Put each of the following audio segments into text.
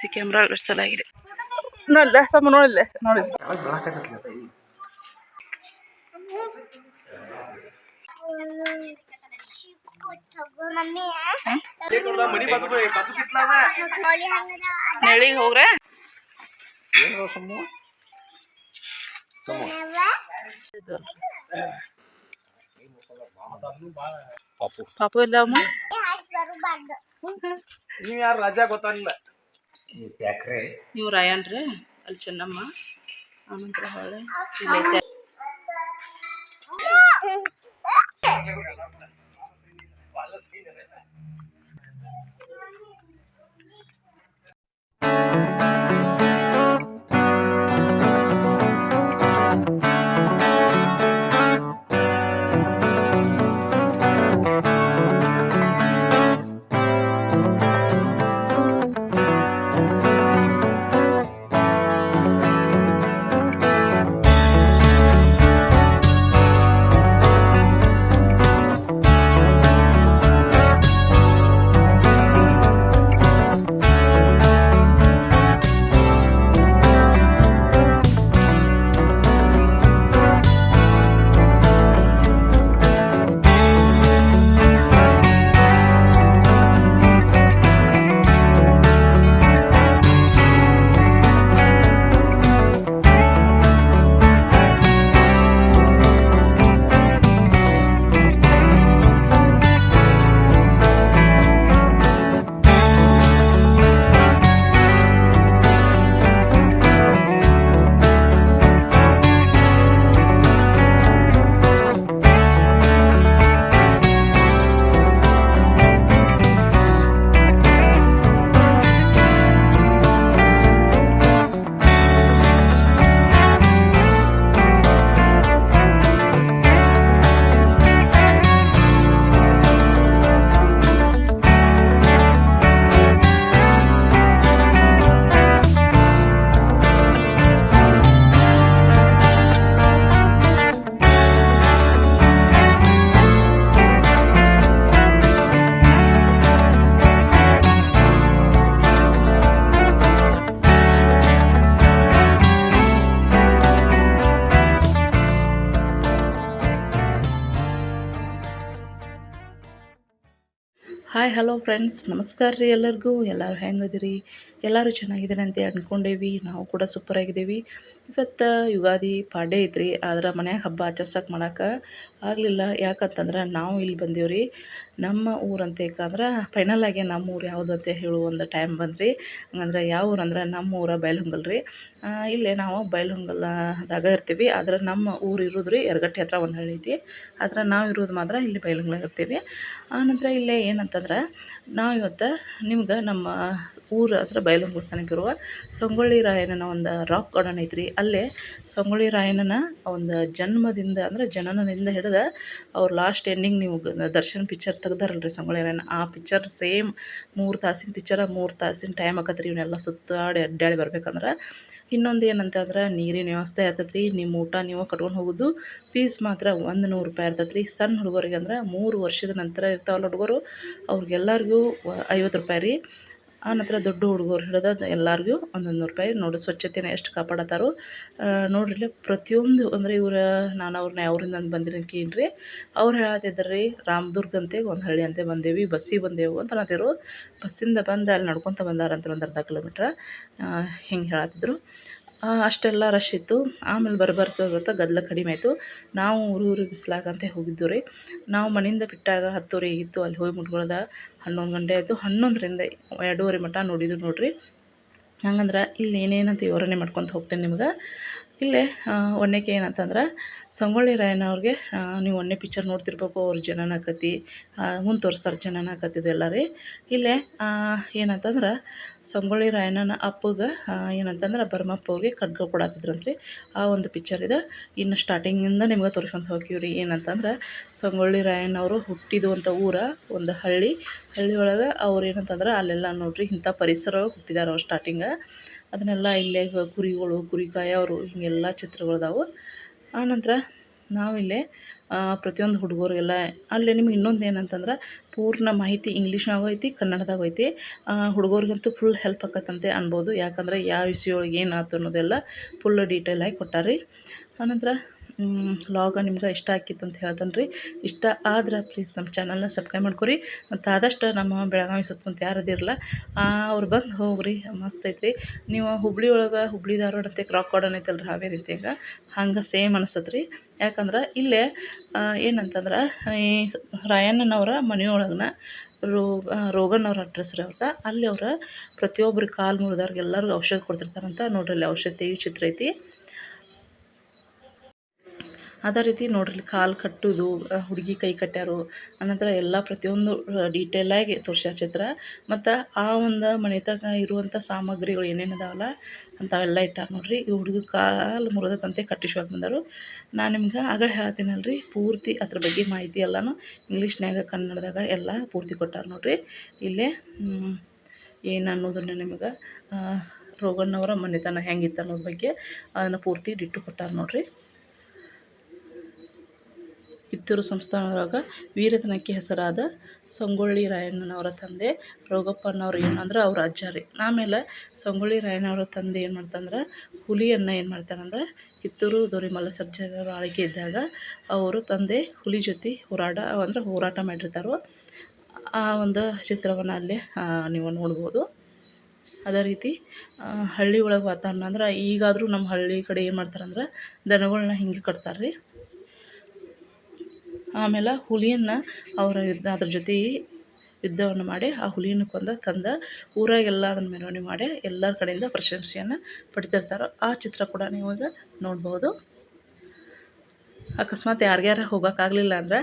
C camera ಅಳವಡಿಸಲಾಗಿದೆ ನೋಡಿಲ್ಲ ಸಮ ನೋಡಿಲ್ಲ ನೋಡಿಲ್ಲ ನೆಳಿಗೆ ಹೋಗ್ರೆ? ಪಾಪು. ಪಾಪು ಇಲ್ಲ ಅಮ್ಮ ನೀವು ಯಾರು ರಜಾ ಗೊತ್ತಾಗಿಲ್ಲ ನೀವು ರಾಯಣ್ರಿ ಅಲ್ಲಿ ಚೆನ್ನಮ್ಮ ಆನಂತರ ಹೊಳೆ. ಇಲ್ಲೈತೆ ಹಾಯ್, ಹಲೋ ಫ್ರೆಂಡ್ಸ್. ನಮಸ್ಕಾರ ರೀ ಎಲ್ಲರಿಗೂ. ಎಲ್ಲರೂ ಹೆಂಗದಿರಿ ಎಲ್ಲರೂ ಚೆನ್ನಾಗಿದ್ದಾರೆ ಅಂತ ಅಂದ್ಕೊಂಡೇವಿ ನಾವು ಕೂಡ ಸೂಪರ್ ಆಗಿದ್ದೀವಿ ಇವತ್ತು ಯುಗಾದಿ ಪಾಡ್ಯ ಐತ್ರಿ, ಆದ್ರೆ ಮನ್ಯಾಗ ಹಬ್ಬ ಆಚರ್ಸಕ್ಕೆ ಮಾಡೋಕೆ ಆಗಲಿಲ್ಲ. ಯಾಕಂತಂದ್ರೆ ನಾವು ಇಲ್ಲಿ ಬಂದೀವ್ರಿ, ನಮ್ಮ ಊರಂತೆ ಯಾಕಂದ್ರೆ ಫೈನಲ್ ಆಗಿ ನಮ್ಮ ಊರು ಯಾವುದು ಅಂತ ಹೇಳುವ ಒಂದು ಟೈಮ್ ಬಂದ್ರಿ. ಹಂಗಂದ್ರೆ ಯಾವ ಊರು ಅಂದ್ರೆ ನಮ್ಮ ಊರ ಬೈಲಹೊಂಗಲ್ ರೀ ಇಲ್ಲೇ ನಾವು ಬೈಲಹೊಂಗಲದಾಗ ಇರ್ತೀವಿ, ಆದ್ರೆ ನಮ್ಮ ಊರು ಇರೋದು ರೀ ಯರಗಟ್ಟಿ ಹತ್ರ ಒಂದು ಹಳ್ಳಿ ಐತಿ. ಆದ್ರೆ ನಾವು ಇರೋದು ಮಾತ್ರ ಇಲ್ಲಿ ಬೈಲಹೊಂಗಲಾಗ ಇರ್ತೀವಿ. ಆನಂತರ ಇಲ್ಲೇ ಏನಂತಂದ್ರೆ ನಾವು ಇವತ್ತು ನಿಮ್ಗೆ ನಮ್ಮ ಊರು ಹತ್ರ ಬೈಲಹೊಂಗಲ ಇರುವ ಸಂಗೊಳ್ಳಿ ರಾಯಣ್ಣನ ಒಂದು ರಾಕ್ ಗಾರ್ಡನ್ ಐತ್ರಿ. ಅಲ್ಲೇ ಸಂಗೊಳ್ಳಿ ರಾಯಣ್ಣನ ಒಂದು ಜನ್ಮದಿಂದ ಅಂದ್ರೆ ಜನನದಿಂದ ಹಿಡಿದ ಅವ್ರ ಲಾಸ್ಟ್ ಎಂಡಿಂಗ್ ನೀವು ದರ್ಶನ್ ಪಿಕ್ಚರ್ ರೀ ಸಂಗೊಳ್ಳಿ ರಾಯಣ್ಣ ಆ ಪಿಕ್ಚರ್ ಸೇಮ್ ಮೂರು ತಾಸಿನ ಪಿಕ್ಚರ ಮೂರು ತಾಸಿನ ಟೈಮ್ ಆಕತ್ರಿ ಇವನ್ನೆಲ್ಲ ಸುತ್ತಾಡಿ ಅಡ್ಡಾಡಿ ಬರ್ಬೇಕಂದ್ರೆ. ಇನ್ನೊಂದು ಏನಂತಂದ್ರೆ ನೀರಿನ ವ್ಯವಸ್ಥೆ ಆಕತ್ರಿ. ನಿಮ್ಮ ಊಟ ನೀವು ಕಟ್ಕೊಂಡು ಹೋಗೋದು ಫೀಸ್ ಮಾತ್ರ ಒಂದು ನೂರು ರೂಪಾಯಿ ಇರ್ತೈತೆ ರೀ ಸಣ್ಣ ಹುಡುಗರಿಗೆ ಅಂದ್ರೆ ಮೂರು ವರ್ಷದ ನಂತರ ಇರ್ತಾವಲ್ಲ ಹುಡುಗರು, ಅವ್ರಿಗೆಲ್ಲರಿಗೂ ಐವತ್ತು ರೂಪಾಯಿ ರೀ. ಆ ನಂತರ ದೊಡ್ಡ ಹುಡುಗರು ಹಿಡಿದ ಎಲ್ಲರಿಗೂ ಒಂದೊಂದು ನೂರು ರೂಪಾಯಿ. ನೋಡಿ ಸ್ವಚ್ಛತೆನ ಎಷ್ಟು ಕಾಪಾಡತ್ತಾರೋ ನೋಡಿರಿ ಪ್ರತಿಯೊಂದು ಅಂದರೆ ಇವ್ರ, ನಾನು ಅವ್ರನ್ನ ಯಾವ್ರಿಂದ ಅಂತ ಬಂದಿರೋದು ಕೇಳ್ರಿ. ಅವ್ರು ಹೇಳತ್ತಿದ್ದಾರೆ ರೀ ರಾಮದುರ್ಗ ಅಂತೆ ಒಂದು ಹಳ್ಳಿ ಅಂತ ಬಂದೇವಿ, ಬಸ್ಸಿಗೆ ಬಂದೆವು ಅಂತ ಅನ್ನತ್ತಿರು ಬಸ್ಸಿಂದ ಬಂದು, ಅಲ್ಲಿ ನಡ್ಕೊತ ಬಂದಾರಂತ ಒಂದು ಅರ್ಧ ಕಿಲೋಮೀಟ್ರ್. ಹಿಂಗೆ ಹೇಳತ್ತಿದ್ರು ಅಷ್ಟೆಲ್ಲ ರಶ್ ಇತ್ತು. ಆಮೇಲೆ ಬರ್ಬರ್ತಾ ಬರ್ತಾ ಗದ್ದಲ ಕಡಿಮೆ ಆಯಿತು. ನಾವು ಊರು ಊರು ಬಿಸ್ಲಾಗಂತೆ ಹೋಗಿದ್ದು ರೀ. ನಾವು ಮನೆಯಿಂದ ಬಿಟ್ಟಾಗ ಹತ್ತುವರೆ ಇತ್ತು ಅಲ್ಲಿ ಹೋಗಿ ಮುಟ್ಕೊಳ್ದ ಹನ್ನೊಂದು ಗಂಟೆ ಆಯಿತು. ಹನ್ನೊಂದರಿಂದ ಎರಡೂವರೆ ಮಟ್ಟ ನೋಡಿದ್ರು ನೋಡಿರಿ. ಹಂಗಂದ್ರೆ ಇಲ್ಲಿ ಏನೇನಂತ ವಿವರಣೆ ಮಾಡ್ಕೊತ ಹೋಗ್ತೇನೆ ನಿಮ್ಗೆ. ಇಲ್ಲೇ ಒಣ್ಣೆಕೆ ಏನಂತಂದ್ರೆ ಸಂಗೊಳ್ಳಿ ರಾಯನ ಅವ್ರಿಗೆ ನೀವು ಒನ್ನೆ ಪಿಕ್ಚರ್ ನೋಡ್ತಿರ್ಬೇಕು. ಅವ್ರ ಜನನ ಕತೆ ಮುಂದೆ ತೋರಿಸ್ತಾರೆ ಜನನ ಕತೆದು ರೀ. ಇಲ್ಲೇ ಏನಂತಂದ್ರೆ ಸಂಗೊಳ್ಳಿ ರಾಯಣ್ಣನ ಅಪ್ಪಗೆ ಏನಂತಂದ್ರೆ ಹೋಗಿ ಖಡ್ಗ ಕೊಡಾತಿದ್ರಂತ್ರಿ ಆ ಒಂದು ಪಿಕ್ಚರ್ ಇದೆ. ಇನ್ನು ಸ್ಟಾರ್ಟಿಂಗಿಂದ ನಿಮ್ಗೆ ತೋರಿಸ್ಕೊಂತ ಹೋಗ್ತೀವಿ ರೀ ಏನಂತಂದ್ರೆ ಸಂಗೊಳ್ಳಿ ರಾಯಣ್ಣವರು ಹುಟ್ಟಿದು ಊರ, ಒಂದು ಹಳ್ಳಿ. ಹಳ್ಳಿ ಒಳಗೆ ಅವ್ರು ಏನಂತಂದ್ರೆ ಅಲ್ಲೆಲ್ಲ ನೋಡ್ರಿ ಇಂಥ ಪರಿಸರ ಹುಟ್ಟಿದಾರೆ ಅವ್ರು ಸ್ಟಾರ್ಟಿಂಗ ಅದನ್ನೆಲ್ಲ ಇಲ್ಲೇ ಗುರಿಗಳು ಕುರಿಗಳು ಕುರಿಕಾಯಿ ಅವರು ಹಿಂಗೆಲ್ಲ ಚಿತ್ರಗಳು ಅದಾವು. ಆನಂತರ ನಾವಿಲ್ಲೇ ಪ್ರತಿಯೊಂದು ಹುಡುಗರಿಗೆಲ್ಲ ಅಲ್ಲಿ ನಿಮ್ಗೆ ಇನ್ನೊಂದು ಏನಂತಂದ್ರೆ ಪೂರ್ಣ ಮಾಹಿತಿ ಇಂಗ್ಲೀಷ್ನಾಗೂ ಐತಿ, ಕನ್ನಡದಾಗೂ ಐತಿ. ಹುಡುಗರಿಗಂತೂ ಫುಲ್ ಹೆಲ್ಪ್ ಆಕತ್ತಂತೆ ಅನ್ಬೋದು. ಯಾಕಂದ್ರೆ ಯಾವ ವಿಷಯ ಒಳಗೆ ಏನಾಯ್ತು ಅನ್ನೋದೆಲ್ಲ ಫುಲ್ ಡೀಟೇಲಾಗಿ ಕೊಟ್ಟಾರೆ. ಆನಂತರ ಲಾಗ ನಿಮ್ಗೆ ಇಷ್ಟ ಆಕಿತ್ತು ಅಂತ ಹೇಳ್ತಾನೆ ರೀ ಇಷ್ಟ ಆದ್ರೆ ಪ್ಲೀಸ್ ನಮ್ಮ ಚಾನಲ್ನ ಸಬ್ಸ್ಕ್ರೈಬ್ ಮಾಡ್ಕೊರಿ. ಮತ್ತು ಆದಷ್ಟು ನಮ್ಮ ಬೆಳಗಾವಿ ಸುತ್ತಮುತ್ತ ಯಾರು ಅದಿರಲ್ಲ ಅವ್ರು ಬಂದು ಹೋಗ್ರಿ. ಮಸ್ತ್ ಐತ್ರಿ. ನೀವು ಹುಬ್ಳಿ ಒಳಗೆ ಹುಬ್ಳಿ ಧಾರವಾಡ ಅಂತ ಕ್ರಾಕ್ ಗಾರ್ಡನ್ ಐತಲ್ಲ ರೀ ಹಾವೇರಿ ಅಂತ್ಯಾಗ ಹಂಗೆ? ಸೇಮ್ ಅನಿಸ್ತದೆ ರೀ ಯಾಕಂದ್ರೆ ಇಲ್ಲೇ ಏನಂತಂದ್ರೆ, ಈ ರಾಯಣ್ಣನವರ ಮನೆಯೊಳಗನ ರೋಗ ರೋಗಣ್ಣವ್ರ ಅಡ್ರೆಸ್ ರೀ ಅವ್ರದ್ದು ಅಲ್ಲಿ ಅವ್ರ ಪ್ರತಿಯೊಬ್ಬರು ಕಾಲು ಮುರಿದವ್ರಿಗೆಲ್ಲರಿಗೂ ಔಷಧ ಕೊಡ್ತಿರ್ತಾರಂತ ನೋಡ್ರಿ. ಅಲ್ಲಿ ಔಷಧಿ ಚಿತ್ರ ಐತಿ. ಅದೇ ರೀತಿ ನೋಡ್ರಿ, ಕಾಲು ಕಟ್ಟೋದು ಹುಡುಗಿ ಕೈ ಕಟ್ಯಾರು ಅನಂತರ ಎಲ್ಲ ಪ್ರತಿಯೊಂದು ಡೀಟೇಲಾಗಿ ತೋರ್ಸ್ಯಾರ ಚಿತ್ರ. ಮತ್ತು ಆ ಒಂದು ಮನೆತಾಗ ಇರುವಂಥ ಸಾಮಗ್ರಿಗಳು ಏನೇನು ಅದಾವಲ್ಲ, ಅಂಥವೆಲ್ಲ ಇಟ್ಟಾರ ನೋಡ್ರಿ. ಈ ಹುಡುಗ ಕಾಲು ಮುರಿದತಂತೆ ಕಟ್ಟಿಸ್ಬೇಕು ಬಂದರು. ನಾನು ನಿಮ್ಗೆ ಆಗ ಹೇಳ್ತೀನಲ್ಲ ರೀ ಪೂರ್ತಿ ಅದ್ರ ಬಗ್ಗೆ ಮಾಹಿತಿ ಎಲ್ಲನೂ ಇಂಗ್ಲೀಷ್ನ್ಯಾಗ ಕನ್ನಡದಾಗ ಎಲ್ಲ ಪೂರ್ತಿ ಕೊಟ್ಟಾರ ನೋಡ್ರಿ. ಇಲ್ಲೇ ಏನು ಅನ್ನೋದನ್ನು ನಿಮಗೆ ರೋಗಣ್ಣವರ ಮನೆತನ ಹೆಂಗಿತ್ತು ಅನ್ನೋದ್ರ ಬಗ್ಗೆ ಅದನ್ನು ಪೂರ್ತಿ ಡಿಟ್ಟು ಕೊಟ್ಟಾರ ನೋಡ್ರಿ. ಕಿತ್ತೂರು ಸಂಸ್ಥಾನದೊಳಗೆ ವೀರತನಕ್ಕೆ ಹೆಸರಾದ ಸಂಗೊಳ್ಳಿ ರಾಯಣ್ಣನವರ ತಂದೆ ರೋಗಪ್ಪನವ್ರು ಏನಂದ್ರೆ ಅವ್ರ ಅಜ್ಜ ರೀ. ಆಮೇಲೆ ಸಂಗೊಳ್ಳಿ ರಾಯಣ್ಣವರ ತಂದೆ ಏನು ಮಾಡ್ತಂದ್ರೆ ಹುಲಿಯನ್ನು ಏನು ಮಾಡ್ತಾರಂದ್ರೆ ಕಿತ್ತೂರು ದೊರೆ ಸರ್ಜನರ ಆಳ್ಕೆ ಇದ್ದಾಗ ಅವರು ತಂದೆ ಹುಲಿ ಜೊತೆ ಹೋರಾಟ ಅಂದ್ರೆ ಹೋರಾಟ ಮಾಡಿರ್ತಾರೋ ಆ ಒಂದು ಚಿತ್ರವನ್ನು ಅಲ್ಲಿ ನೀವು ನೋಡ್ಬೋದು. ಅದೇ ರೀತಿ ಹಳ್ಳಿ ಒಳಗೆ ವಾತಾವರಣ ಅಂದ್ರೆ ಈಗಾದರೂ ನಮ್ಮ ಹಳ್ಳಿ ಕಡೆ ಏನು ಮಾಡ್ತಾರಂದ್ರೆ ದನಗಳನ್ನ ಹಿಂಗೆ ಕಟ್ತಾರೆ ರೀ ಆಮೇಲೆ ಹುಲಿಯನ್ನು ಅವರ ಯುದ್ಧ, ಅದ್ರ ಜೊತೆ ಯುದ್ಧವನ್ನು ಮಾಡಿ ಆ ಹುಲಿಯನ್ನು ಕೊಂದು, ತಂದ ಊರಾಗೆಲ್ಲ ಅದನ್ನು ಮೆರವಣಿಗೆ ಮಾಡಿ ಎಲ್ಲರ ಕಡೆಯಿಂದ ಪ್ರಶಂಸೆಯನ್ನು ಪಡಿತಿರ್ತಾರೆ ಆ ಚಿತ್ರ ಕೂಡ ನೀವು ಈಗ ನೋಡ್ಬೋದು. ಅಕಸ್ಮಾತ್ ಯಾರಿಗ್ಯಾರ ಹೋಗೋಕ್ಕಾಗಲಿಲ್ಲ ಅಂದ್ರೆ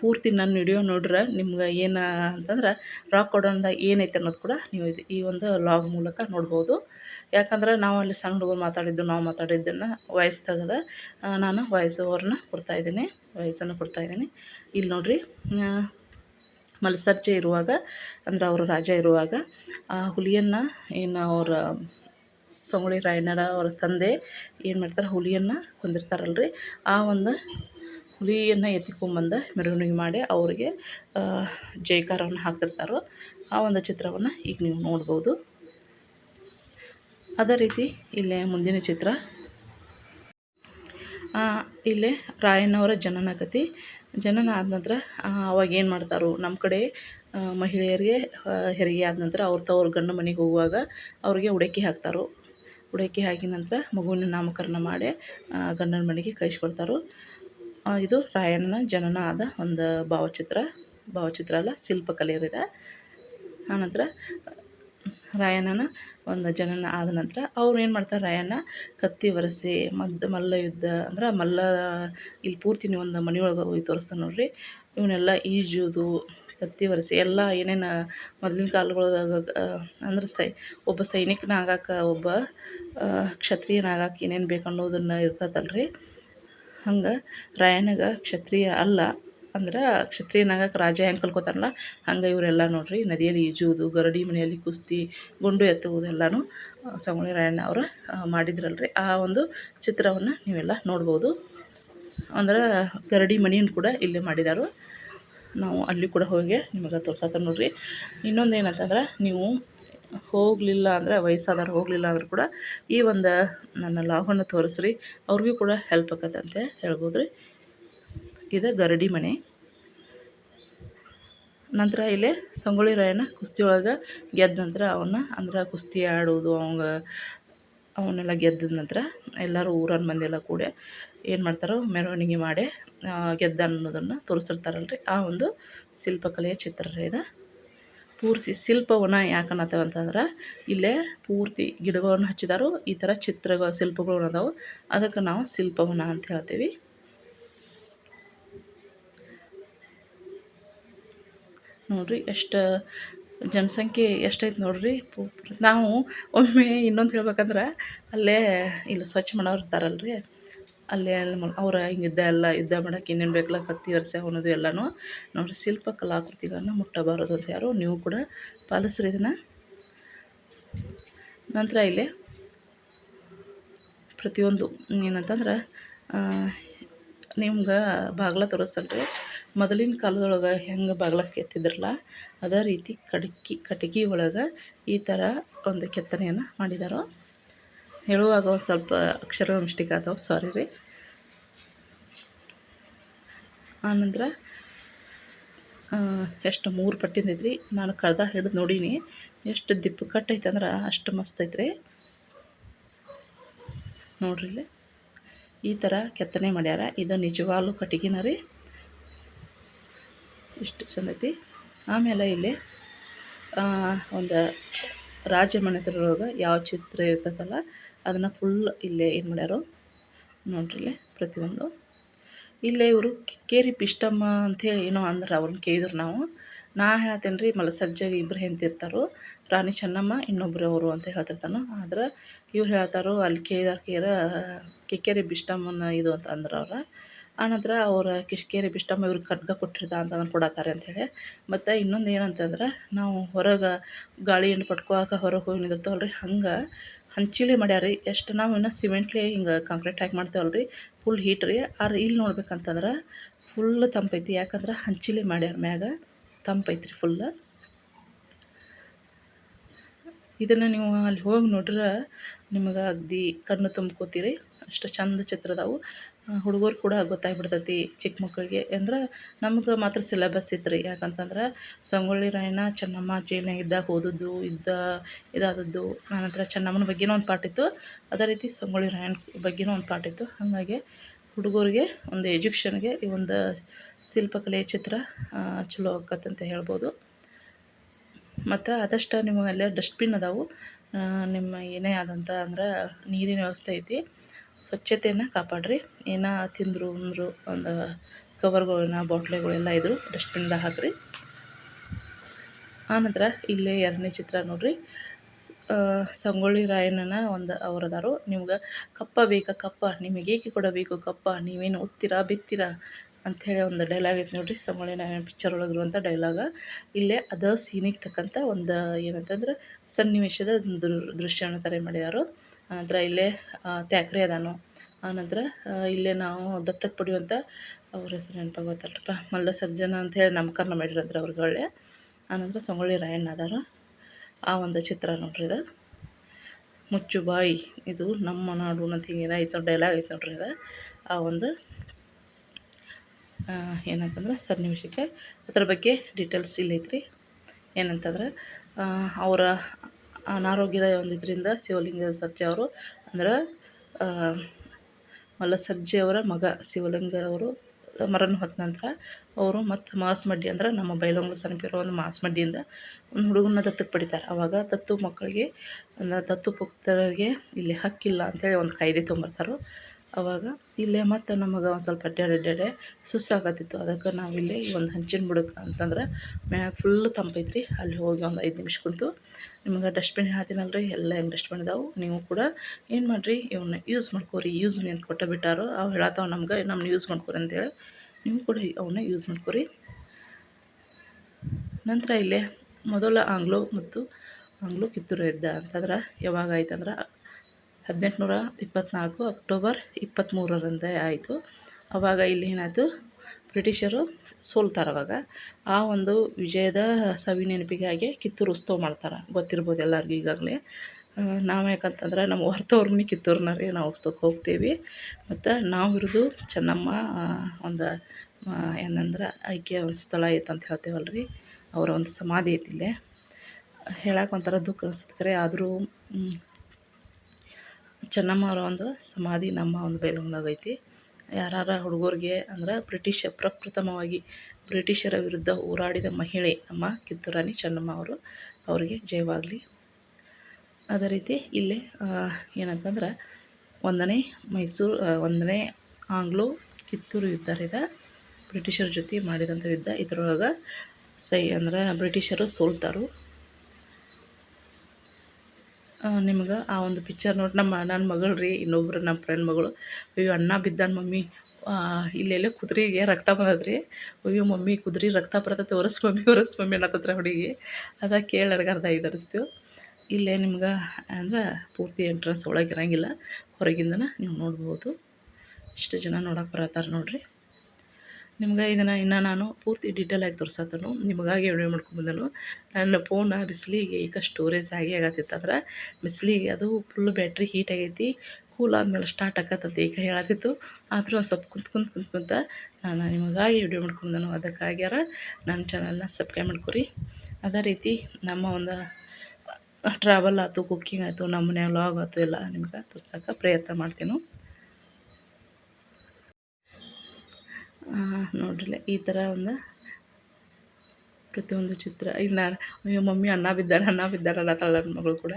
ಪೂರ್ತಿ ನನ್ನ ವಿಡಿಯೋ ನೋಡ್ರೆ ನಿಮ್ಗೆ ಏನು ಅಂತಂದ್ರೆ, ರಾಕ್ ಕೊಡೋಂದ ಏನೈತೆ ಅನ್ನೋದು ಕೂಡ ನೀವು ಇದು ಈ ಒಂದು ಲಾಗ್ ಮೂಲಕ ನೋಡ್ಬೋದು. ಯಾಕಂದ್ರೆ ನಾವು ಅಲ್ಲಿ ಸಣ್ಣ ಹುಡುಗರು ಮಾತಾಡಿದ್ದು, ನಾವು ಮಾತಾಡಿದ್ದನ್ನು ವಾಯ್ಸ್ ತೆಗೆದು ನಾನು ವಾಯ್ಸ್ ಓವರ್ನ ಕೊಡ್ತಾಯಿದ್ದೀನಿ ವಾಯ್ಸನ್ನು ಕೊಡ್ತಾಯಿದ್ದೀನಿ ಇಲ್ಲಿ ನೋಡಿರಿ ಮಲ್ಸರ್ಜೆ ಇರುವಾಗ, ಅಂದ್ರೆ ಅವರು ರಾಜ ಇರುವಾಗ, ಆ, ಹುಲಿಯನ್ನು ಏನು ಅವರ ಸಂಗೊಳ್ಳಿ ರಾಯಣ್ಣರ ಅವರ ತಂದೆ ಏನು ಮಾಡ್ತಾರೆ, ಹುಲಿಯನ್ನು ಹೊಂದಿರ್ತಾರಲ್ಲ ರೀ ಆ ಒಂದು ಹುಲಿಯನ್ನು ಎತ್ತಿಕೊಂಬಂದು ಮೆರವಣಿಗೆ ಮಾಡಿ ಅವರಿಗೆ ಜೈಕಾರವನ್ನು ಹಾಕ್ತಿರ್ತಾರೋ, ಆ ಒಂದು ಚಿತ್ರವನ್ನು ಈಗ ನೀವು ನೋಡ್ಬೋದು. ಅದೇ ರೀತಿ ಇಲ್ಲೇ ಮುಂದಿನ ಚಿತ್ರ. ಇಲ್ಲೇ ರಾಯಣ್ಣವರ ಜನನ ಕತಿ ಜನನ ಆದ ನಂತರ ಅವಾಗ ಏನು ಮಾಡ್ತಾರೋ ನಮ್ಮ ಕಡೆ ಮಹಿಳೆಯರಿಗೆ ಹೆರಿಗೆ ಆದ ನಂತರ ಅವ್ರ ತವ್ರ ಗಂಡು ಮನೆಗೆ ಹೋಗುವಾಗ ಅವ್ರಿಗೆ ಉಡಕ್ಕಿ ಹಾಕ್ತಾರೋ. ಉಡಕ್ಕಿ ಹಾಕಿದ ನಂತರ ಮಗುವಿನ ನಾಮಕರಣ ಮಾಡಿ ಗಂಡನ ಮನೆಗೆ ಕಳಿಸ್ಕೊಡ್ತಾರೋ. ಇದು ರಾಯಣ್ಣನ ಜನನ ಆದ ಒಂದು ಭಾವಚಿತ್ರ. ಭಾವಚಿತ್ರ ಅಲ್ಲ ಶಿಲ್ಪಕಲೆ ಆನಂತರ ರಾಯಣ್ಣನ ಒಂದು ಜನನ ಆದ ನಂತರ ಅವ್ರು ಏನು ಮಾಡ್ತಾರೆ, ರಾಯಣ್ಣ ಕತ್ತಿ ಒರೆಸಿ ಮದ್ದು ಮಲ್ಲ ಯುದ್ಧ ಅಂದ್ರೆ ಮಲ್ಲ ಇಲ್ಲಿ ಪೂರ್ತಿ ನೀವು ಒಂದು ಮನೆಯೊಳಗೆ ಹೋಗಿ ತೋರಿಸ್ತಾನೆ ನೋಡಿರಿ. ಇವನ್ನೆಲ್ಲ ಈಜುವುದು ಕತ್ತಿ ಒರೆಸಿ ಎಲ್ಲ ಏನೇನು ಮೊದಲಿನ ಕಾಲಗಳದಾಗ ಅಂದ್ರೆ ಸೈ, ಒಬ್ಬ ಸೈನಿಕನ ಆಗಕ್ಕೆ ಒಬ್ಬ ಕ್ಷತ್ರಿಯನಾಗಾಕ ಏನೇನು ಬೇಕು ಅನ್ನೋದನ್ನು ಇರ್ತದಲ್ಲ ರೀ ಹಂಗೆ ರಾಯಣ್ಣಗೆ ಕ್ಷತ್ರಿಯ ಅಲ್ಲ ಅಂದ್ರೆ ಕ್ಷತ್ರಿಯ ನಾಗಕ್ಕೆ ರಾಜ ಹೆಂಗೆ ಕಲ್ಕೋತಾರಲ್ಲ, ಹಂಗೆ ಇವರೆಲ್ಲ ನೋಡಿರಿ, ನದಿಯಲ್ಲಿ ಈಜುವುದು, ಗರಡಿ ಮನೆಯಲ್ಲಿ ಕುಸ್ತಿ, ಗುಂಡು ಎತ್ತುವುದು ಎಲ್ಲನೂ ಸಂಗೊಳ್ಳಿ ರಾಯಣ್ಣ ಅವರು ಮಾಡಿದ್ರಲ್ರಿ. ಆ ಒಂದು ಚಿತ್ರವನ್ನು ನೀವೆಲ್ಲ ನೋಡ್ಬೋದು. ಅಂದ್ರೆ ಗರಡಿ ಮನೆಯನ್ನು ಕೂಡ ಇಲ್ಲೇ ಮಾಡಿದಾರು. ನಾವು ಅಲ್ಲಿ ಕೂಡ ಹೋಗಿ ನಿಮಗೆ ತೋರ್ಸತ್ತೆ ನೋಡ್ರಿ. ಇನ್ನೊಂದು ಏನಂತಂದ್ರೆ ನೀವು ಹೋಗಲಿಲ್ಲ ಅಂದರೆ, ವಯಸ್ಸಾದವ್ರು ಹೋಗಲಿಲ್ಲ ಅಂದರೂ ಕೂಡ ಈ ಒಂದು ನನ್ನ ಲಾಗನ್ನು ತೋರಿಸ್ರಿ, ಅವ್ರಿಗೂ ಕೂಡ ಹೆಲ್ಪ್ ಆಕತ್ತಂತೆ ಹೇಳ್ಬೋದು ರೀ ಇದು ಗರಡಿ ಮನೆ ನಂತರ ಇಲ್ಲಿ ಸಂಗೊಳ್ಳಿ ರಾಯಣ್ಣ ಕುಸ್ತಿ ಒಳಗೆ ಗೆದ್ದ ನಂತರ ಅವನ್ನ, ಅಂದ್ರೆ ಕುಸ್ತಿ ಆಡೋದು ಅವಂಗ, ಅವನ್ನೆಲ್ಲ ಗೆದ್ದ ನಂತರ ಎಲ್ಲರೂ ಊರನ್ನ ಮಂದಿ ಎಲ್ಲ ಕೂಡಿ ಏನು ಮಾಡ್ತಾರೋ ಮೆರವಣಿಗೆ ಮಾಡಿ ಗೆದ್ದ ಅನ್ನೋದನ್ನು ತೋರಿಸ್ತಿರ್ತಾರಲ್ರಿ. ಆ ಒಂದು ಶಿಲ್ಪಕಲೆಯ ಚಿತ್ರ ಇದು. ಪೂರ್ತಿ ಶಿಲ್ಪವನ ಯಾಕನ್ನತ್ತೇವೆ ಅಂತಂದ್ರೆ, ಇಲ್ಲೇ ಪೂರ್ತಿ ಗಿಡಗಳನ್ನು ಹಚ್ಚಿದಾರು, ಈ ಥರ ಚಿತ್ರಗಳು ಶಿಲ್ಪಗಳು ಅದಾವೆ. ಅದಕ್ಕೆ ನಾವು ಶಿಲ್ಪವನ ಅಂತ ಹೇಳ್ತೀವಿ. ನೋಡಿರಿ ಎಷ್ಟು ಜನಸಂಖ್ಯೆ ಎಷ್ಟೈತೆ ನೋಡಿರಿ. ನಾವು ಒಮ್ಮೆ ಇನ್ನೊಂದು ಹೇಳ್ಬೇಕಂದ್ರೆ ಅಲ್ಲೇ ಇಲ್ಲಿ ಸ್ವಚ್ಛ ಮಾಡೋರು ಇರ್ತಾರಲ್ಲ ರೀ ಅಲ್ಲೇ ಅವ್ರು ಹಿಂಗೆ ಯುದ್ಧ ಎಲ್ಲ ಯುದ್ಧ ಮಾಡಕ್ಕೆ ಏನೇನು ಬೇಕಲ್ಲ ಕತ್ತಿ ವರ್ಷ ಅನ್ನೋದು ಎಲ್ಲನೂ. ನೋಡಿರಿ ಶಿಲ್ಪ ಕಲಾಕೃತಿಗಳನ್ನು ಮುಟ್ಟಬಾರದು ಅಂತ ಯಾರು ನೀವು ಕೂಡ ಪಾಲಿಸ್ರಿ ಇದನ್ನು. ನಂತರ ಇಲ್ಲಿ ಪ್ರತಿಯೊಂದು ಏನಂತಂದ್ರೆ ನಿಮ್ಗೆ ಬಾಗ್ಲ ತೋರಿಸ್ತಲ್ರಿ ಮೊದಲಿನ ಕಾಲದೊಳಗೆ ಹೆಂಗೆ ಬಾಗ್ಲಕ್ಕೆ ಎತ್ತಿದ್ರಲ್ಲ ಅದೇ ರೀತಿ ಕಡಕಿ ಕಟ್ಗೆ ಒಳಗೆ ಈ ಥರ ಒಂದು ಕೆತ್ತನೆಯನ್ನು ಮಾಡಿದಾರೋ. ಹೇಳುವಾಗ ಒಂದು ಸ್ವಲ್ಪ ಅಕ್ಷರ ಮಿಸ್ಟೇಕ್ ಆದವು ಸಾರಿ ರೀ. ಆನಂತರ ಎಷ್ಟು ಮೂರು ಪಟ್ಟಿಂದ ಐತ್ರಿ, ನಾನು ಕಳ್ದ ಹಿಡಿದು ನೋಡೀನಿ, ಎಷ್ಟು ದಿಪ್ಪು ಕಟ್ಟೈತೆ ಅಂದ್ರೆ ಅಷ್ಟು ಮಸ್ತ್ ಐತ್ರಿ. ನೋಡ್ರಿ ಈ ಥರ ಕೆತ್ತನೆ ಮಾಡ್ಯಾರ, ಇದು ನಿಜವಾಗ್ಲೂ ಕಟ್ಟಿಗೆನ ರೀ. ಇಷ್ಟು ಚಂದೈತಿ ಆಮೇಲೆ ಇಲ್ಲಿ ಒಂದು ರಾಜ ಮನೆತನದೊಳಗೆ ಯಾವ ಚಿತ್ರ ಇರ್ತೈತಲ್ಲ ಅದನ್ನು ಫುಲ್ ಇಲ್ಲೇ ಏನು ಮಾಡ್ಯಾರು ನೋಡ್ರಿ ಇಲ್ಲೇ ಪ್ರತಿಯೊಂದು. ಇಲ್ಲೇ ಇವರು ಕಿಕ್ಕೇರಿ ಪಿಷ್ಟಮ್ಮ ಅಂಥೇಳಿ ಏನೋ ಅಂದ್ರೆ ಅವ್ರನ್ನ ಕೇಳಿದ್ರು ನಾವು. ನಾ ಹೇಳ್ತೇನೆ ರೀ ಮಲಸಜ್ಜಗೆ ಇಬ್ಬರು ಹೆಂತಿರ್ತಾರೋ ರಾಣಿ ಚೆನ್ನಮ್ಮ, ಇನ್ನೊಬ್ರು ಅವರು ಅಂತ ಹೇಳ್ತಿರ್ತಾನೆ. ಆದ್ರೆ ಇವ್ರು ಹೇಳ್ತಾರೋ, ಅಲ್ಲಿ ಕೇಳಿದ ಕೇರ ಕಿಕ್ಕೇರಿ ಬಿಷ್ಟಮ್ಮನ ಇದು ಅಂತ ಅಂದ್ರೆ ಅವ್ರು. ಆನಂತರ ಅವ್ರು ಕಿಶ್ಕೇರಿ ಬಿಷ್ಟಮ್ಮ ಇವ್ರಿಗೆ ಖಡ್ಗ ಕೊಟ್ಟಿರ್ದ ಅಂತ ಕೊಡತ್ತಾರೆ ಅಂಥೇಳಿ ಮತ್ತು ಇನ್ನೊಂದು ಏನಂತಂದ್ರೆ ನಾವು ಹೊರಗೆ ಗಾಳಿಯನ್ನು ಪಟ್ಕೋಕ ಹೊರಗೆ ಹೋಗಿ ನಿಂದಿರ್ತೇವಲ್ಲ ರೀ ಹಂಗೆ ಹಂಚಿಲಿ ಮಾಡ್ಯಾರ ರೀ ಎಷ್ಟು ನಾವು ಇನ್ನೂ ಸಿಮೆಂಟ್ಲಿ ಹಿಂಗೆ ಕಾಂಕ್ರೀಟ್ ಹಾಕಿ ಮಾಡ್ತೇವಲ್ಲ ರೀ ಫುಲ್ ಹೀಟ್ ರೀ. ಆದ್ರೆ ಇಲ್ಲಿ ನೋಡ್ಬೇಕಂತಂದ್ರೆ ಫುಲ್ ತಂಪೈತಿ ಯಾಕಂದ್ರೆ ಹಂಚಿಲಿ ಮಾಡ್ಯಾರ ಮ್ಯಾಗ ತಂಪೈತ್ರಿ ಫುಲ್ ಇದನ್ನು ನೀವು ಅಲ್ಲಿ ಹೋಗಿ ನೋಡ್ರೆ ನಿಮಗೆ ಅಗ್ದಿ ಕಣ್ಣು ತುಂಬ್ಕೋತೀರಿ. ಅಷ್ಟು ಚಂದ ಚಿತ್ರ ಅದಾವು. ಹುಡುಗರು ಕೂಡ ಗೊತ್ತಾಗ್ಬಿಡ್ತೈತಿ ಚಿಕ್ಕ ಮಕ್ಕಳಿಗೆ. ಅಂದ್ರೆ ನಮ್ಗೆ ಮಾತ್ರ ಸಿಲೆಬಸ್ ಇತ್ತು ರೀ ಯಾಕಂತಂದ್ರೆ ಸಂಗೊಳ್ಳಿ ರಾಯಣ್ಣ ಚೆನ್ನಮ್ಮ ಜೈಲ್ನಾಗ ಇದ್ದಾಗ ಓದಿದ್ದು ಇದ್ದ, ಇದಾದದ್ದು. ಆನಂತರ ಚೆನ್ನಮ್ಮನ ಬಗ್ಗೆನೂ ಒಂದು ಪಾಠ ಇತ್ತು. ಅದೇ ರೀತಿ ಸಂಗೊಳ್ಳಿ ರಾಯಣ್ಣ ಬಗ್ಗೆನೂ ಒಂದು ಪಾಠ ಇತ್ತು. ಹಾಗಾಗಿ ಹುಡುಗರಿಗೆ ಒಂದು ಎಜುಕೇಷನ್ಗೆ ಈ ಒಂದು ಶಿಲ್ಪಕಲೆ ಚಿತ್ರ ಚಲೋ ಆಕತ್ತಂತ ಹೇಳ್ಬೋದು. ಮತ್ತು ಆದಷ್ಟು ನಿಮ್ಮ ಎಲ್ಲ ಡಸ್ಟ್ಬಿನ್ ಅದಾವು ನಿಮ್ಮ ಏನೇ ಆದಂಥ ಅಂದ್ರೆ ನೀರಿನ ವ್ಯವಸ್ಥೆ ಐತಿ. ಸ್ವಚ್ಛತೆಯನ್ನು ಕಾಪಾಡಿರಿ. ಏನೋ ತಿಂದರು ಉಂಡ್ರು ಒಂದು ಕವರ್ಗಳನ್ನ, ಬಾಟ್ಲಿಗಳೆಲ್ಲ ಇದ್ದರು ಡಸ್ಟ್ಬಿನ್ದಾಗ ಹಾಕಿರಿ. ಆನಂತರ ಇಲ್ಲೇ ಎರಡನೇ ಚಿತ್ರ ನೋಡಿರಿ. ಸಂಗೊಳ್ಳಿ ರಾಯಣ್ಣನ ಒಂದು ಅವರದಾರು. ನಿಮ್ಗೆ ಕಪ್ಪ ಬೇಕಾ? ಕಪ್ಪ. ನಿಮಗೇಕೆ ಕೊಡಬೇಕು ಕಪ್ಪ? ನೀವೇನು ಓದ್ತೀರಾ ಬಿತ್ತೀರಾ? ಅಂಥೇಳಿ ಒಂದು ಡೈಲಾಗ್ ಐತೆ ನೋಡಿರಿ. ಸಂಗೊಳ್ಳಿ ರಾಯಣ್ಣ ಪಿಕ್ಚರ್ ಒಳಗಿರುವಂಥ ಡೈಲಾಗ ಇಲ್ಲೇ ಅದ ಸೀನಿಗೆ ತಕ್ಕಂಥ ಒಂದು ಏನಂತಂದ್ರೆ ಸನ್ನಿವೇಶದ ಒಂದು ದೃಶ್ಯ ಥರ ಮಾಡಿದಾರು ಆನಂತರ ಇಲ್ಲೇ ತ್ಯಾಕ್ರಿ ಅದಾನು. ಆನಂತರ ಇಲ್ಲೇ ನಾವು ದತ್ತಕ್ಕೆ ಪಡೆಯುವಂಥ ಅವ್ರ ಹೆಸ್ರು ನೆನಪಾಗೋತಲ್ರಪ್ಪ ಮಲ್ಲ ಸಜ್ಜನ ಅಂಥೇಳಿ ನಾಮಕರಣ ಮಾಡಿರಂದ್ರೆ ಅವ್ರಿಗೆ ಒಳ್ಳೆ ಆನಂತರ ಸಂಗೊಳ್ಳಿ ರಾಯಣ್ಣ ಅದಾರ. ಆ ಒಂದು ಚಿತ್ರ ನೋಡ್ರಿ ಇದು. ಮುಚ್ಚು ಬಾಯಿ ಇದು ನಮ್ಮ ನಾಡು ಅಂತ ಹಿಂಗೆ ಏನೈತೆ ಡೈಲಾಗ್ ಐತೆ ನೋಡ್ರಿ ಇದು. ಆ ಒಂದು ಏನಂತಂದ್ರೆ ಸನ್ನಿವೇಶಕ್ಕೆ ಅದ್ರ ಬಗ್ಗೆ ಡೀಟೇಲ್ಸ್ ಇಲ್ಲೈತ್ರಿ ಏನಂತಂದ್ರೆ ಅವರ ಅನಾರೋಗ್ಯದ ಒಂದು ಇದರಿಂದ ಶಿವಲಿಂಗ ಸರ್ಜೆ ಅವರು ಅಂದ್ರೆ ಮಲ್ಲಸರ್ಜಿ ಅವರ ಮಗ ಶಿವಲಿಂಗ ಅವರು ಮರಣ ಹೊತ್ತ ನಂತರ ಅವರು ಮತ್ತು ಮಾಸ್ಮಡ್ಡಿ ಅಂದ್ರೆ ನಮ್ಮ ಬೈಲಹೊಂಗಲ ಸಮೀಪಿರೋ ಒಂದು ಮಾಸ್ಮಡ್ಡಿಯಿಂದ ಒಂದು ಹುಡುಗನ ದತ್ತಕ್ಕೆ ಪಡಿತಾರೆ. ಆವಾಗ ದತ್ತು ಮಕ್ಕಳಿಗೆ ದತ್ತು ಪುಕ್ತರಿಗೆ ಇಲ್ಲಿ ಹಕ್ಕಿಲ್ಲ ಅಂತೇಳಿ ಒಂದು ಕಾಯ್ದೆ ತೊಗೊಂಬರ್ತಾರೆ. ಅವಾಗ ಇಲ್ಲೇ ಮತ್ತು ನಮಗೆ ಒಂದು ಸ್ವಲ್ಪ ಅಡ್ಡಾಡಿ ಅಡ್ಡಾಡಿ ಸುಸ್ತಾಗತ್ತಿತ್ತು ಅದಕ್ಕೆ ನಾವಿಲ್ಲಿ ಒಂದು ಹಂಚಿನ ಬುಡಕ್ಕೆ ಅಂತಂದ್ರೆ, ಮ್ಯಾಗ ಫುಲ್ಲು ತಂಪೈತ್ರಿ. ಅಲ್ಲಿ ಹೋಗಿ ಒಂದು ಐದು ನಿಮಿಷ ಕುಂತು ನಿಮ್ಗೆ ಡಸ್ಟ್ಬಿನ್ ಹಾಕಿನಲ್ಲ ರೀ ಎಲ್ಲ ಹೆಂಗೆ ಡಸ್ಟ್ಬಿನ್ ಇದಾವೆ? ನೀವು ಕೂಡ ಏನು ಮಾಡಿರಿ? ಇವನ್ನ ಯೂಸ್ ಮಾಡ್ಕೋರಿ. ಯೂಸ್ ಅಂತ ಕೊಟ್ಟ ಬಿಟ್ಟಾರು ಅವು ಹೇಳತ್ತಾವೆ ನಮ್ಗೆ. ನಮ್ಮನ್ನ ಯೂಸ್ ಮಾಡ್ಕೊರಿ ಅಂತೇಳಿ ನೀವು ಕೂಡ ಅವನ್ನ ಯೂಸ್ ಮಾಡ್ಕೊರಿ. ನಂತರ ಇಲ್ಲೇ ಮೊದಲ ಆಂಗ್ಲೋ ಮತ್ತು ಆಂಗ್ಲೋ ಕಿತ್ತೂರು ಯುದ್ಧ ಅಂತಂದ್ರೆ ಯಾವಾಗ ಆಯ್ತಂದ್ರೆ ಹದಿನೆಂಟುನೂರ ಇಪ್ಪತ್ತ್ನಾಲ್ಕು ಅಕ್ಟೋಬರ್ ಇಪ್ಪತ್ತ್ಮೂರರಂದೇ ಆಯಿತು. ಅವಾಗ ಇಲ್ಲಿ ಏನಾಯಿತು? ಬ್ರಿಟಿಷರು ಸೋಲ್ತಾರೆ ಅವಾಗ. ಆ ಒಂದು ವಿಜಯದ ಸವಿ ನೆನಪಿಗಾಗಿ ಕಿತ್ತೂರು ಉತ್ಸವ ಮಾಡ್ತಾರೆ. ಗೊತ್ತಿರ್ಬೋದು ಎಲ್ಲರಿಗೂ ಈಗಾಗಲೇ. ನಾವು ಯಾಕಂತಂದ್ರೆ ನಮ್ಮ ಹೊರತವ್ರ ಮನೆ ನಾವು ಉತ್ಸವಕ್ಕೆ ಹೋಗ್ತೀವಿ. ಮತ್ತು ನಾವು ಇರೋದು ಚೆನ್ನಮ್ಮ ಒಂದು ಏನಂದ್ರೆ ಐಕ್ಯ ಒಂದು ಸ್ಥಳ ಐತೆ ಅಂತ ಹೇಳ್ತೇವಲ್ಲ ರೀ ಅವರ ಒಂದು ಸಮಾಧಿ ಐತಿ ಇಲ್ಲೇ. ಹೇಳಕ್ಕೆ ಒಂಥರ ದುಃಖ ಅನ್ಸುತ್ತೆ ಖರೆ ಆದರೂ ಚೆನ್ನಮ್ಮ ಅವರ ಒಂದು ಸಮಾಧಿ ನಮ್ಮ ಒಂದು ಐತಿ. ಯಾರಾರ ಹುಡುಗರಿಗೆ ಅಂದ್ರೆ ಬ್ರಿಟಿಷ್ ಪ್ರಪ್ರಥಮವಾಗಿ ಬ್ರಿಟಿಷರ ವಿರುದ್ಧ ಹೋರಾಡಿದ ಮಹಿಳೆ ನಮ್ಮ ಕಿತ್ತೂರು ರಾಣಿ ಚೆನ್ನಮ್ಮ ಅವರು, ಅವರಿಗೆ ಜಯವಾಗಲಿ. ಅದೇ ರೀತಿ ಇಲ್ಲೇ ಏನಂತಂದ್ರೆ ಒಂದನೇ ಮೈಸೂರು ಒಂದನೇ ಆಂಗ್ಲೋ ಕಿತ್ತೂರು ಯುದ್ಧ ಇದೆ ಬ್ರಿಟಿಷರ ಜೊತೆ ಮಾಡಿದಂಥ ಯುದ್ಧ. ಇದ್ರೊಳಗೆ ಸೈ, ಅಂದ್ರೆ ಬ್ರಿಟಿಷರು ಸೋಲ್ತಾರು. ನಿಮ್ಗೆ ಆ ಒಂದು ಪಿಕ್ಚರ್ ನೋಡಿ, ನಮ್ಮ ನನ್ನ ಮಗಳು ರೀ, ಇನ್ನೊಬ್ರು ನಮ್ಮ ಫ್ರೆಂಡ್ ಮಗಳು. ಅಯ್ಯೋ, ಅಣ್ಣ ಬಿದ್ದಾನ ಮಮ್ಮಿ. ಇಲ್ಲೆಲ್ಲೋ ಕುದುರೆಗೆ ರಕ್ತ ಬಂದದ್ರಿ. ಅಯ್ಯೋ, ಮಮ್ಮಿ ಕುದುರೆ ರಕ್ತ ಬರ್ತೈತೆ, ಒರೆಸ್ ಮಮ್ಮಿ ಒರೆಸ್ ಮಮ್ಮಿ ಅನ್ನಕತ್ರ ಹುಡುಗಿ. ಅದ ಕೇಳಿ ನನಗೆ ಅರ್ಧ ಇದು ಇಲ್ಲೇ ನಿಮ್ಗೆ ಅಂದ್ರೆ ಪೂರ್ತಿ ಎಂಟ್ರೆನ್ಸ್ ಒಳಗೆ ಇರೋಂಗಿಲ್ಲ. ಹೊರಗಿಂದನ ನೀವು ನೋಡ್ಬೋದು. ಇಷ್ಟು ಜನ ನೋಡಕ್ಕೆ ಬರತ್ತಾರೆ ನೋಡ್ರಿ. ನಿಮ್ಗೆ ಇದನ್ನು ಇನ್ನು ನಾನು ಪೂರ್ತಿ ಡೀಟೇಲಾಗಿ ತೋರ್ಸತ್ತನು ನಿಮಗಾಗಿ ವಿಡಿಯೋ ಮಾಡ್ಕೊಂಬಂದನು ನನ್ನ ಫೋನ ಬಿಸಿಲಿಗೆ ಈಗ ಸ್ಟೋರೇಜ್ ಆಗಿ ಆಗತ್ತಿತ್ತಂದ್ರೆ ಬಿಸಿಲಿಗೆ ಅದು ಫುಲ್ ಬ್ಯಾಟ್ರಿ ಹೀಟ್ ಆಗೈತಿ. ಕೂಲ್ ಆದಮೇಲೆ ಸ್ಟಾರ್ಟ್ ಆಕತ್ತಂತ ಈಗ ಹೇಳತ್ತಿತ್ತು. ಆದರೂ ಒಂದು ಸ್ವಲ್ಪ ಕುಂತ್ ಕುಂತ್ ಕುಂತ್ ಕುಂತ ನಾನು ನಿಮಗಾಗಿ ವಿಡಿಯೋ ಮಾಡ್ಕೊಂಬಂದನು ಅದಕ್ಕಾಗ್ಯಾರ ನನ್ನ ಚಾನಲ್ನ ಸಬ್ಸ್ಕ್ರೈಬ್ ಮಾಡ್ಕೊರಿ. ಅದೇ ರೀತಿ ನಮ್ಮ ಒಂದು ಟ್ರಾವೆಲ್ ಆಯ್ತು ಕುಕ್ಕಿಂಗ್ ಆಯಿತು, ನಮ್ಮ ಮನೆ ವ್ಲಾಗ್ ಆಯ್ತು, ಎಲ್ಲ ನಿಮ್ಗೆ ತೋರ್ಸೋಕೆ ಪ್ರಯತ್ನ ಮಾಡ್ತೀನಿ. ನೋಡ್ರಿ ಈ ಥರ ಒಂದು ಪ್ರತಿಯೊಂದು ಚಿತ್ರ. ಇಲ್ಲ ಅಯ್ಯೋ, ಮಮ್ಮಿ ಅನ್ನ ಬಿದ್ದಾಳೆ ಅನ್ನ ಬಿದ್ದಾಳಲ್ಲ ಅನ್ನತ್ತಾಳ ನನ್ನ ಮಗಳು ಕೂಡ.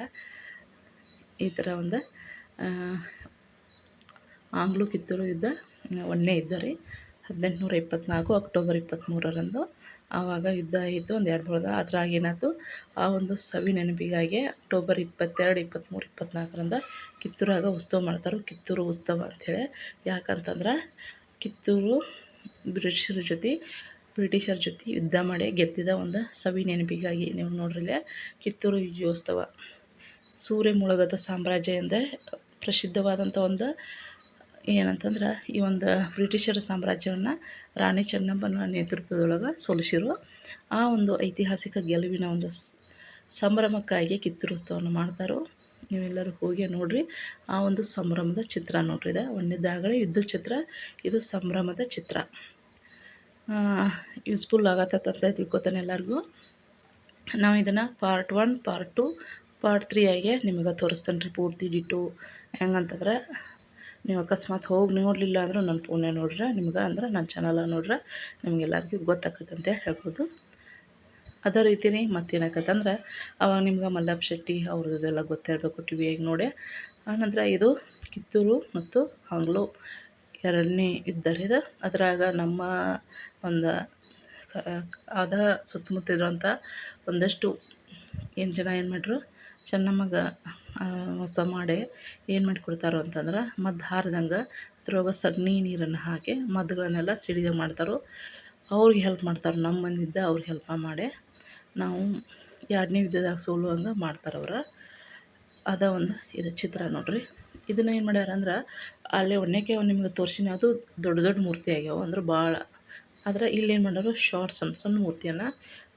ಈ ಥರ ಒಂದು ಆಂಗ್ಲು ಕಿತ್ತೂರು ಯುದ್ಧ ಒಂದೇ ಇದ್ದ ರೀ. ಹದಿನೆಂಟುನೂರ ಇಪ್ಪತ್ತ್ನಾಲ್ಕು ಅಕ್ಟೋಬರ್ ಇಪ್ಪತ್ತ್ಮೂರರಂದು ಆವಾಗ ಯುದ್ಧ ಆಯಿತು ಒಂದು ಎರಡು ದಿನದ ಅದ್ರಾಗ ಏನಾಯ್ತು, ಆ ಒಂದು ಸವಿ ನೆನಪಿಗಾಗಿ ಅಕ್ಟೋಬರ್ ಇಪ್ಪತ್ತೆರಡು ಇಪ್ಪತ್ತ್ಮೂರು ಇಪ್ಪತ್ತ್ನಾಲ್ಕರಿಂದ ಕಿತ್ತೂರಾಗ ಉತ್ಸವ ಮಾಡ್ತಾರೆ, ಕಿತ್ತೂರು ಉತ್ಸವ ಅಂಥೇಳಿ ಯಾಕಂತಂದ್ರೆ, ಕಿತ್ತೂರು ಬ್ರಿಟಿಷರ ಜೊತೆ ಬ್ರಿಟಿಷರ ಜೊತೆ ಯುದ್ಧ ಮಾಡಿ ಗೆದ್ದಿದ ಒಂದು ಸವಿ ನೆನಪಿಗಾಗಿ ನೀವು ನೋಡ್ರಿಲ್ಲೇ, ಕಿತ್ತೂರು ವಿಜಯೋತ್ಸವ ಸೂರ್ಯ ಮುಳುಗದ ಸಾಮ್ರಾಜ್ಯ ಎಂದೇ ಪ್ರಸಿದ್ಧವಾದಂಥ ಒಂದು ಏನಂತಂದ್ರೆ, ಈ ಒಂದು ಬ್ರಿಟಿಷರ ಸಾಮ್ರಾಜ್ಯವನ್ನು ರಾಣಿ ಚೆನ್ನಮ್ಮನ ನೇತೃತ್ವದೊಳಗೆ ಸೋಲಿಸಿರು. ಆ ಒಂದು ಐತಿಹಾಸಿಕ ಗೆಲುವಿನ ಒಂದು ಸಂಭ್ರಮಕ್ಕಾಗಿ ಕಿತ್ತೂರು ಉತ್ಸವವನ್ನು ಮಾಡ್ತಾರೋ. ನೀವೆಲ್ಲರೂ ಹೋಗಿ ನೋಡಿರಿ. ಆ ಒಂದು ಸಂಭ್ರಮದ ಚಿತ್ರ ನೋಡ್ರಿ ಇದು. ಒಂದನೇದಾಗಲೇ ಯುದ್ಧ ಚಿತ್ರ. ಇದು ಸಂಭ್ರಮದ ಚಿತ್ರ. ಯೂಸ್ಫುಲ್ ಆಗತ್ತಂತ ತಿಳ್ಕೊತಾನೆ ಎಲ್ಲರಿಗೂ. ನಾವು ಇದನ್ನು part one part two part three ಆಗಿ ನಿಮಗೆ ತೋರಿಸ್ತಾನೆ ರೀ ಪೂರ್ತಿ ಡಿಟು ಹೆಂಗಂತಂದ್ರೆ ನೀವು ಅಕಸ್ಮಾತ್ ಹೋಗಿ ನೋಡಲಿಲ್ಲ ಅಂದರೂ ನನ್ನ ಫೋನೇ ನೋಡ್ರೆ. ನಿಮ್ಗೆ ಅಂದ್ರೆ ನನ್ನ ಚಾನಲ ನೋಡ್ರೆ. ನಿಮಗೆಲ್ಲರಿಗೂ ಗೊತ್ತಾಗತ್ತಂತ ಹೇಳ್ಬೋದು. ಅದೇ ರೀತಿಯೇ ಮತ್ತೇನಾಕತ್ತಂದ್ರೆ ಅವಾಗ ನಿಮ್ಗೆ ಮಲ್ಲಪ್ಪ ಶೆಟ್ಟಿ ಅವ್ರದ್ದೆಲ್ಲ ಗೊತ್ತಿರಬೇಕು ಟಿ ವಿಯಾಗಿ ನೋಡಿ. ಆನಂತರ ಇದು ಕಿತ್ತೂರು ಮತ್ತು ಆಂಗ್ಲೋ ಎರಡನೇ ಇದ್ದರೆ ರೀ ಇದು. ಅದ್ರಾಗ ನಮ್ಮ ಒಂದು ಅದ ಸುತ್ತಮುತ್ತ ಇರುವಂಥ ಒಂದಷ್ಟು ಏನು ಜನ ಏನು ಮಾಡ್ರು? ಚೆನ್ನಮ್ಮಗೆ ಹೊಸ ಮಾಡಿ ಏನು ಮಾಡಿಕೊಡ್ತಾರೋ ಅಂತಂದ್ರೆ ಮದ್ದು ಹಾರ್ದಂಗೆ ಅದ್ರೊಳಗೆ ಸಗಣಿ ನೀರನ್ನು ಹಾಕಿ ಮದ್ದುಗಳನ್ನೆಲ್ಲ ಸಿಡಿದಂಗೆ ಮಾಡ್ತಾರೋ. ಅವ್ರಿಗೆ ಹೆಲ್ಪ್ ಮಾಡ್ತಾರೆ. ನಮ್ಮ ಮನೆಯಿಂದ ಅವ್ರಿಗೆ ಹೆಲ್ಪ್ ಮಾಡಿ. ನಾವು ಎರಡನೇ ವಿಧದಾಗ ಸೋಲುವಂಗೆ ಮಾಡ್ತಾರೆ ಅವ್ರು ಅದ ಒಂದು ಇದು ಚಿತ್ರ ನೋಡಿರಿ. ಇದನ್ನ ಏನು ಮಾಡ್ಯಾರ ಅಂದ್ರೆ ಅಲ್ಲೇ ಒನ್ನೆಕೆ ನಿಮ್ಗೆ ತೋರಿಸಿನ, ಅದು ದೊಡ್ಡ ದೊಡ್ಡ ಮೂರ್ತಿ ಆಗ್ಯಾವ ಅಂದ್ರೆ ಭಾಳ ಆದ್ರೆ ಇಲ್ಲಿ ಏನು ಮಾಡ್ಯಾರು ಶಾರ್ಟ್ ಸಣ್ಣ ಸಣ್ಣ ಮೂರ್ತಿಯನ್ನು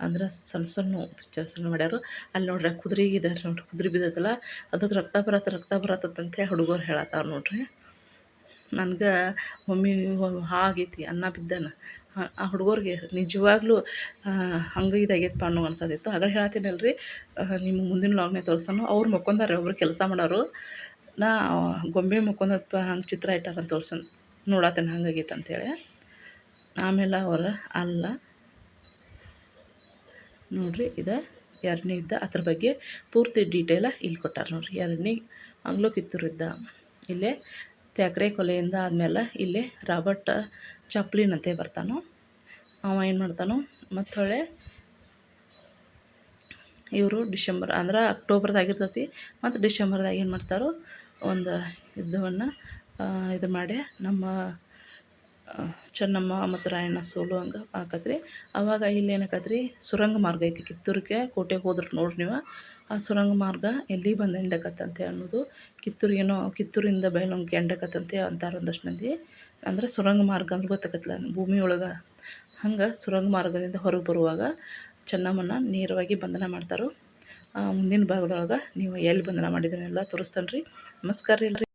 ಅಂದ್ರೆ ಸಣ್ಣ ಸಣ್ಣ ಪಿಕ್ಚರ್ಸನ್ನು ಮಾಡ್ಯಾರು. ಅಲ್ಲಿ ನೋಡ್ರಿ ಕುದುರೆ ಇದಾರೆ ನೋಡ್ರಿ, ಕುದುರೆ ಬಿದ್ದೈತಲ್ಲ ಅದಕ್ಕೆ ರಕ್ತ ಬರತ್ತೆ ರಕ್ತ ಬರತ್ತಂತೆ ಹುಡುಗರು ಹೇಳತ್ತಾರ ನೋಡ್ರಿ. ನನ್ಗೆ ಮಮ್ಮಿ ಹಾಗೈತಿ, ಅನ್ನ ಬಿದ್ದಾನ. ಆ ಹುಡುಗರಿಗೆ ನಿಜವಾಗ್ಲೂ ಹಂಗೆ ಇದಾಗೈತಪ್ಪ ಅನ್ನೋ ಅನ್ಸೋದಿತ್ತು. ಆಗ ರೀ ನಿಮ್ಮ ಮುಂದಿನ ಲಾಗ್ನೇ ತೋರಿಸೋನು. ಅವ್ರು ಮಕ್ಕೊಂದಾರೆ, ಒಬ್ರು ಕೆಲಸ ಮಾಡೋರು. ನಾ ಗೊಂಬೆ ಮಕ್ಕೊಂದಪ್ಪ ಹಂಗೆ ಚಿತ್ರ ಇಟ್ಟಾರಂತ ತೋರ್ಸನ್. ನೋಡತ್ತೇನೆ ಹಂಗಾಗೈತೆ ಅಂತೇಳಿ ಆಮೇಲೆ ಅವರು ಅಲ್ಲ. ನೋಡಿರಿ, ಇದು ಎರಡನೇ ಇದ್ದ. ಅದ್ರ ಬಗ್ಗೆ ಪೂರ್ತಿ ಡೀಟೇಲ ಇಲ್ಲಿ ಕೊಟ್ಟಾರ ನೋಡಿರಿ. ಎರಡನೇ ಆಂಗ್ಲೋ ಕಿತ್ತೂರು ಇದ್ದ. ಇಲ್ಲೇ ತ್ಯಾಕ್ರೆ ಕೊಲೆಯಿಂದ ಆದಮೇಲೆ ಇಲ್ಲೇ ರಾಬರ್ಟ್ ಚಾಪ್ಲಿನ್ ಅಂತ ಬರ್ತಾನೋ, ಅವ ಏನು ಮಾಡ್ತಾನೋ ಮತ್ತು ಹೊಳೆ ಇವರು ಡಿಸೆಂಬರ್ ಅಂದ್ರೆ ಅಕ್ಟೋಬರ್ದಾಗಿರ್ತೈತಿ, ಮತ್ತು ಡಿಸೆಂಬರ್ದಾಗ ಏನು ಮಾಡ್ತಾರೋ ಒಂದು ಯುದ್ಧವನ್ನು ಇದು ಮಾಡಿ ನಮ್ಮ ಚೆನ್ನಮ್ಮ ಮತ್ತು ರಾಯಣ್ಣ ಸೋಲು ಹಂಗೆ ಆಕತ್ರಿ. ಅವಾಗ ಇಲ್ಲಿ ಏನಾಕತ್ರಿ ಸುರಂಗ ಮಾರ್ಗ ಐತಿ ಕಿತ್ತೂರಿಗೆ, ಕೋಟೆಗೆ ಹೋದ್ರೆ ನೋಡ್ರಿ ನೀವು. ಆ ಸುರಂಗ ಮಾರ್ಗ ಎಲ್ಲಿ ಬಂದು ಎಂಡಕತ್ತಂತೆ ಅನ್ನೋದು ಕಿತ್ತೂರಿಗೇನೋ ಕಿತ್ತೂರಿಂದ ಬೈಲೊಂಗಕ್ಕೆ ಎಂಡಕತ್ತಂತೆ ಅಂತಾರೆ ಒಂದಷ್ಟು ಮಂದಿ ಅಂದ್ರೆ ಸುರಂಗ ಮಾರ್ಗ ಅಂದ್ರೆ ಗೊತ್ತಾಗತ್ತಲ್ಲ ಭೂಮಿ ಒಳಗೆ. ಹಂಗೆ ಸುರಂಗ ಮಾರ್ಗದಿಂದ ಹೊರಗೆ ಬರುವಾಗ ಚೆನ್ನಮ್ಮನ ನೇರವಾಗಿ ಬಂಧನ ಮಾಡ್ತಾರೋ. ಮುಂದಿನ ಭಾಗದೊಳಗೆ ನೀವು ಎಲ್ಲಿ ಬಂಧನ ಮಾಡಿದ್ರೆ ಎಲ್ಲ ತೋರಿಸ್ತಾನೆ ರೀ ನಮಸ್ಕಾರ ರೀ